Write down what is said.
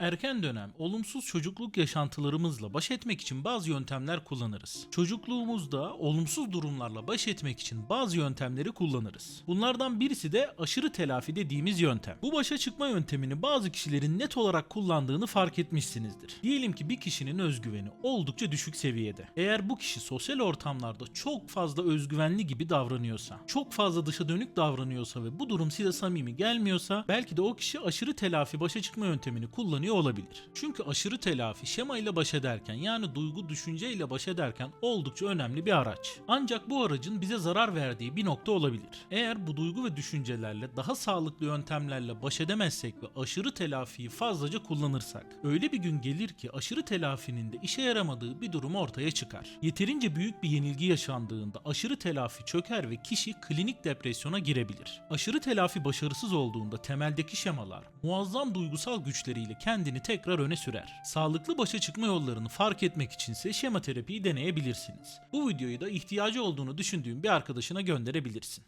Erken dönem olumsuz çocukluk yaşantılarımızla baş etmek için bazı yöntemler kullanırız. Çocukluğumuzda olumsuz durumlarla baş etmek için bazı yöntemleri kullanırız. Bunlardan birisi de aşırı telafi dediğimiz yöntem. Bu başa çıkma yöntemini bazı kişilerin net olarak kullandığını fark etmişsinizdir. Diyelim ki bir kişinin özgüveni oldukça düşük seviyede. Eğer bu kişi sosyal ortamlarda çok fazla özgüvenli gibi davranıyorsa, çok fazla dışa dönük davranıyorsa ve bu durum size samimi gelmiyorsa belki de o kişi aşırı telafi başa çıkma yöntemini kullanıyor olabilir. Çünkü aşırı telafi şema ile baş ederken yani duygu düşünce ile baş ederken oldukça önemli bir araç. Ancak bu aracın bize zarar verdiği bir nokta olabilir. Eğer bu duygu ve düşüncelerle daha sağlıklı yöntemlerle baş edemezsek ve aşırı telafiyi fazlaca kullanırsak öyle bir gün gelir ki aşırı telafinin de işe yaramadığı bir durum ortaya çıkar. Yeterince büyük bir yenilgi yaşandığında aşırı telafi çöker ve kişi klinik depresyona girebilir. Aşırı telafi başarısız olduğunda temeldeki şemalar muazzam duygusal güçleriyle kendini tekrar öne sürer. Sağlıklı başa çıkma yollarını fark etmek içinse şema terapiyi deneyebilirsiniz. Bu videoyu da ihtiyacı olduğunu düşündüğün bir arkadaşına gönderebilirsin.